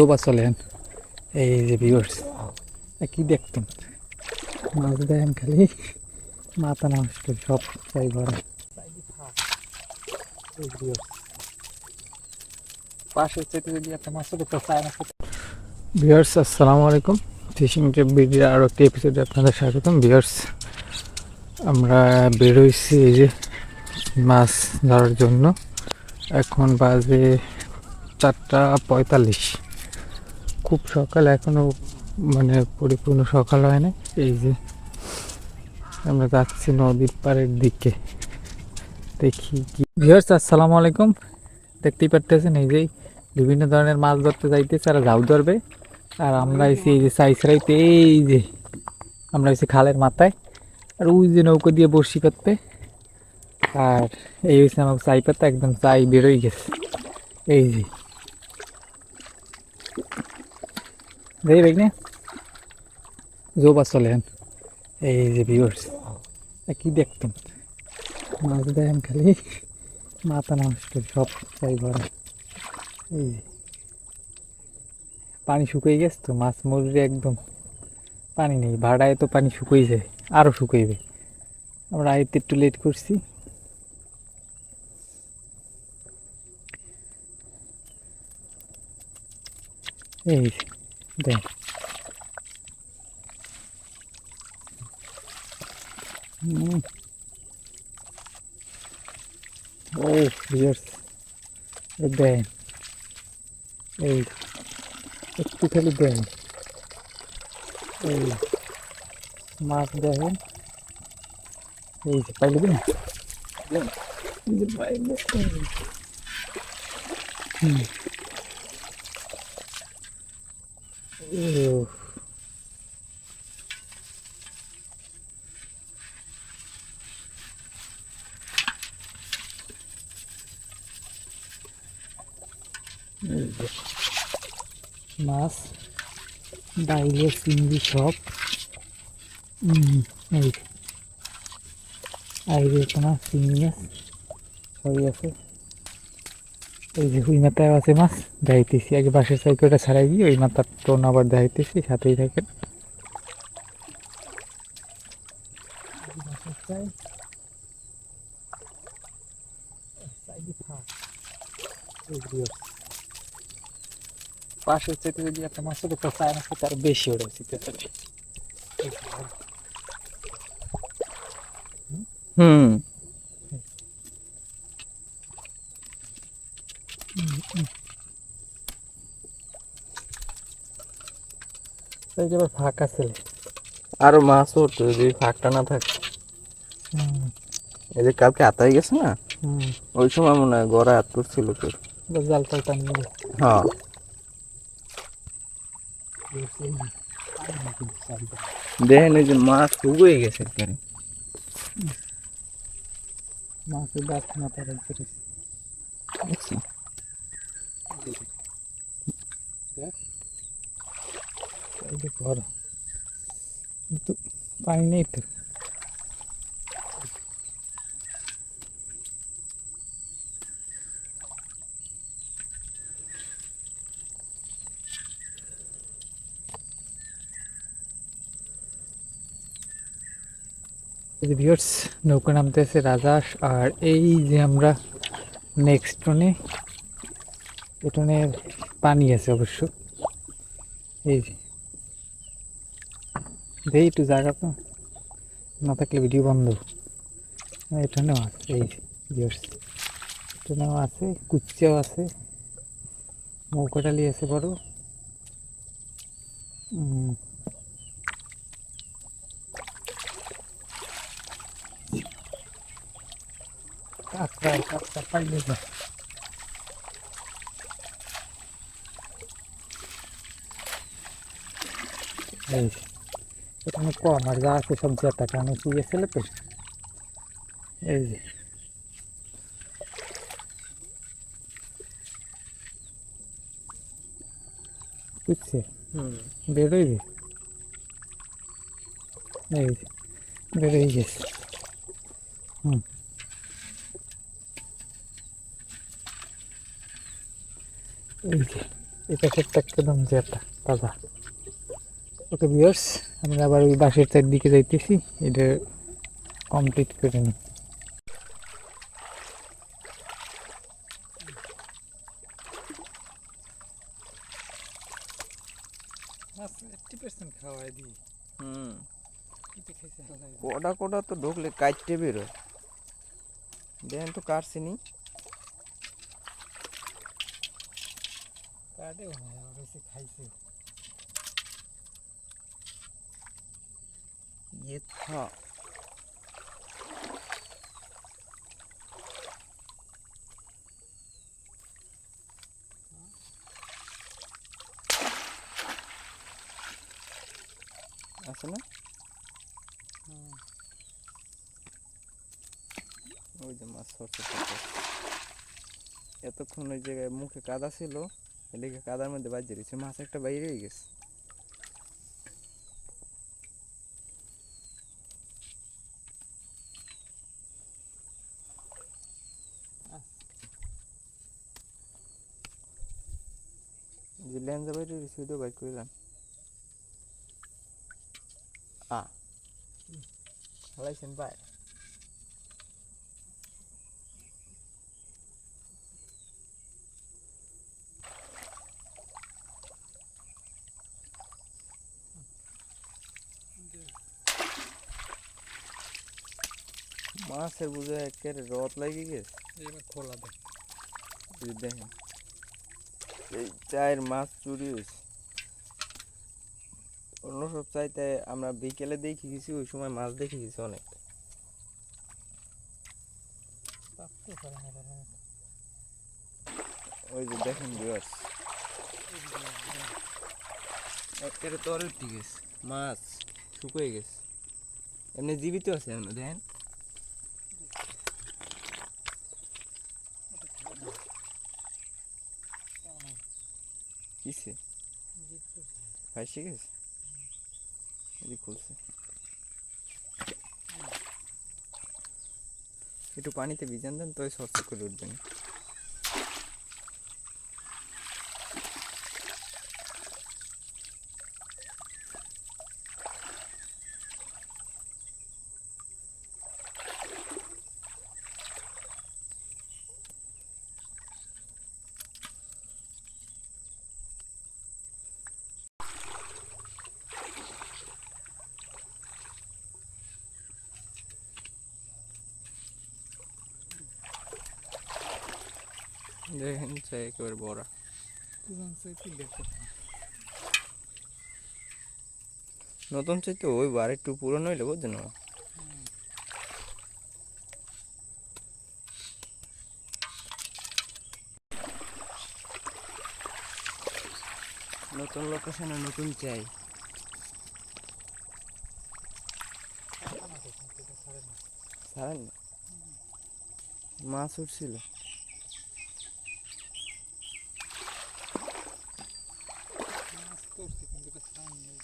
ডোবা চলেন এই যে ভিউয়ার্স কি দেখতেন? মাছ দেখেন খালি, মাথা নষ্ট, সব চাই ভরা না ভিউয়ার্স আসসালামু আলাইকুম। ফিশিং ট্রিপ ভিডিও আরও একটি এপিসোডে আপনাদের স্বাগতম। ভিউয়ার্স আমরা বেরোইছি এই যে মাছ ধরার জন্য। এখন বাজে চারটা পঁয়তাল্লিশ। খুব সকাল এখনও মানে পরিপূর্ণ সকাল হয় না এই যে আমরা যাচ্ছি নদীর পাড়ের দিকে। দেখি কি ভিউয়ার্স আসসালামু আলাইকুম। দেখতেই পারতেছেন এই যে বিভিন্ন ধরনের মাছ ধরতে যাইতেছে আর ঝাউ ধরবে। আর আমরা এসে এই যে সাইসরাইতে এই যে আমরা এসে খালের মাথায়। আর ওই যে নৌকো দিয়ে বড়শি করতে আর এই হয়েছে আমার চাই পাতা একদম চাই বেরোই গেছে। এই যে দেখি দেখনি জোবা চলেন এই যে ভিউয়ার্স কি দেখতেন? মাছ দেখেন খালি। মাথা নষ্ট সব চাই ভরা এই পানি শুকিয়ে গেছে তো, মাছ মরবে একদম পানি নেই। ভাড়ায় তো পানি শুকিয়ে যায় আরও শুকাইবে। আমরা আইতে একটু লেট করছি। এই যে, দেখ হুম। ও ভিউয়ার্স দেন এই একটু খালি দেন এই মাছ দেখেন এই যে পাইলে দিন এই যে পাইলে হুম উফ। এই যে মাছ ডাইলে চিংড়ি সব। এই। আর যে চিংড়ি সবই আছে। এই যে ওই মাথায় আছে মাছ, দেখাইতেছি। আগে বাসের সাইকেলটা ছাড়াই দিয়ে ওই মাথার টোন আবার দেখাইতেছি, সাথেই থাকেন। চাইতে যদি একটা আরও বেশি হুম। এই যে ফাঁকা ছেলে। আরও মাছ উঠতো যদি ফাঁকটা না থাকে। এই যে কালকে আতাই গেছে না? ওই সময় মনে হয় গড়া এত ছিল তোর। জাল টালটা নিয়ে। হ্যাঁ। দেখেন এই যে মাছ শুকিয়ে গেছে একবারে। মাছের দাঁত মাথা রাখতে এই যে ঘর। কিন্তু পানি নেই নৌকা নামতেছে রাজাস, আর এই যে আমরা নেক্সট টনে এটনে পানি আছে অবশ্য। এই যে। দেই একটু জায়গা তো। না থাকলে ভিডিও বন্ধ। হ্যাঁ, এখানেও আছে এই এখানেও আছে কুচ্চাও আছে নৌকাটালি আছে বড়। কাঁকড়া যে, এখানে কম আর যা আছে সব জেতা কারণ শুয়ে ছেলে তো? এই যে। বুঝছে বেরোইবে এই যে বেরোই গেছে হুম। এই যে এই প্যাকেটটা একদম জেতা তাজা। ওকে বিয়ার্স আমরা আবার ওই বাসের চার দিকে যাইতেছি। এটা কমপ্লিট করে নিই। কোটা কোটা তো ঢুকলে কাটতে বেরোয় দেখেন তো কাটছিনি কাটেও না খাইছে। না ওই যে মাছ এতক্ষণ ওই জায়গায় মুখে কাদা ছিল, এদিকে কাদার মধ্যে বাজিয়ে রয়েছে মাছ একটা বাইরে হয়ে গেছে। যে লেন্সা বাইরে ওইটাও বাইর করলাম আ। হালাইছেন বাই মাছের বুঝে একেবারে রথ লাগে গেছে। এবার খোলা দেয় দেখেন। এই চায়ের মাছ চুরি হয়েছে অন্য সব চাইতে আমরা বিকেলে দেখে গেছি ওই সময় মাছ দেখে গেছি অনেক। ওই যে দেখেন ভিউয়ার্স একেবারে তরে ঠিক আছে মাছ শুকিয়ে গেছে এমনি জীবিত আছে এমনি দেখেন কিসে ঠিক আছে? এদিক খুলছে। একটু পানিতে ভিজান দেন তো সরষে করে উঠবেন দেখেন চাই একেবারে বড়া। নতুন চাই তো ওই বার একটু পুরনো হইলে বুঝছেন না নতুন লোকেশনে নতুন চাই। ছাড়েন না। মাছ উঠছিল মাছ করছে কিন্তু এটা ছাড় নেই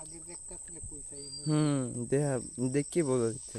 আগে দেখতে ছিল পয়সা হুম দেখা দেখি বোঝা যাচ্ছে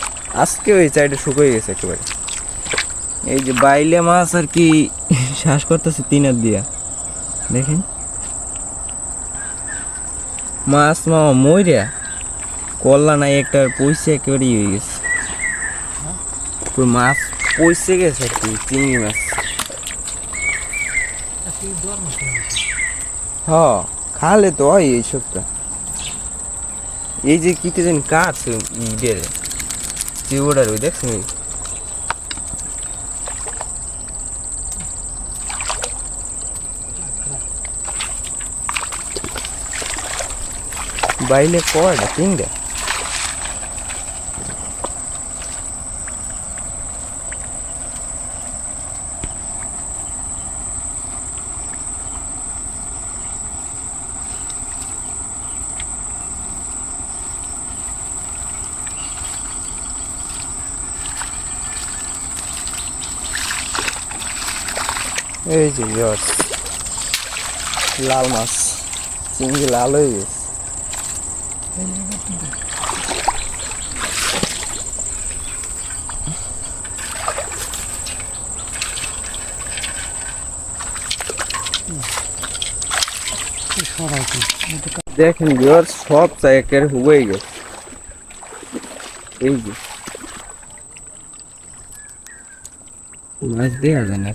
আজকে ওই সাইডে শুকিয়ে গেছে একেবারে। এই যে বাইলে মাছ আর কি শ্বাস করতেছে তিনার দিয়া। দেখেন। মাছ মামা মইরা কল্লা নাই, একটা পয়সা একেবারে হয়ে গেছে। মাছ পয়সে গেছে আর কি, চিংড়ি মাছ। হ, খালে তো হয় এইসবটা এই যে কিতে যেন কাজ ইডের চিউড়ার ওই দেখছি? বাইলে কয়টা তিনটা এই যে ইয়ার্স লাল মাছ। চিংড়ি লাল হয়ে গেছে। দেখেন বিয়ার সব জায়গায় হুয়ে গেছে। এই যে। মাছ দেওয়া যায় না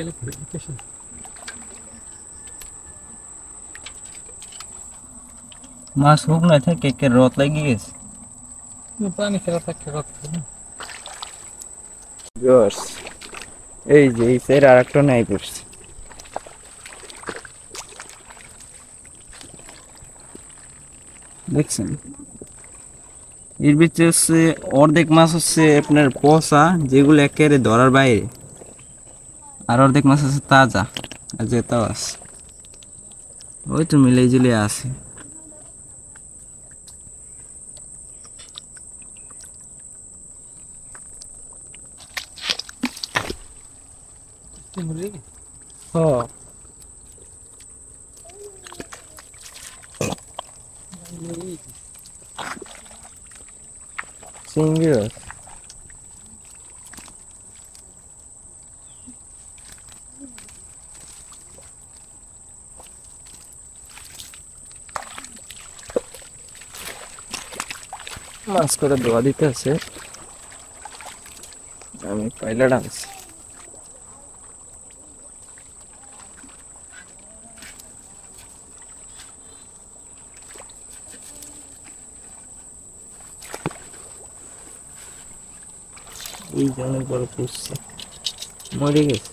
একেবারে মাছ হোক না থাকে একে রত লাগিয়ে গেছে। পানি খেলা থাকতে রাখতে Viewers, এই যে এই সাইড আর একটা নাই করছে দেখছেন? এর ভিতরে হচ্ছে অর্ধেক মাছ হচ্ছে আপনার পচা যেগুলো একেবারে ধরার বাইরে। আর অর্ধেক মাছ হচ্ছে তাজা আর যেটাও আছে ওই তো মিলে জুলে আছে হ্যাঁ চিংড়ি মাছ মাছ করে দোয়া দিতে আছে। আমি পাইলা ডান্স। এই যে অনেক বড় পুষছে। মরে গেছে।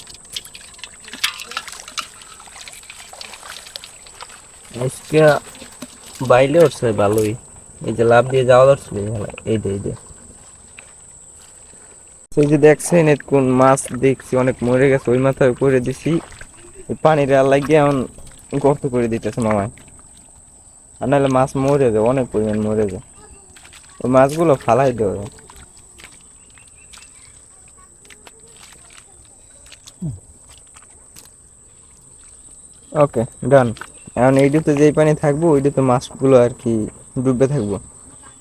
আজকে বাইলে উঠছে ভালোই। এই যে লাভ দিয়ে যাওয়া ধরছিল এই এই যে দেখছেন কোন মাছ দেখছি, অনেক মরে গেছে, ওই মাথায় করে দিছি। পানির আর লাগিয়ে গর্ত করে দিতেছে মামায়। আর নাহলে মাছ মরে যায়, অনেক পরিমাণ মরে যায়। ওই মাছগুলো ফালাই দেওয়া ওকে, ডান। এখন এইটাতে যেই পানি থাকব, ওইটাতে মাছগুলো আর কি ডুববে থাকব।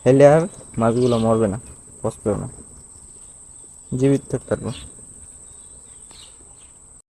হেলে আর মাছগুলো মরবে না পচবে না। জীবিত থাকব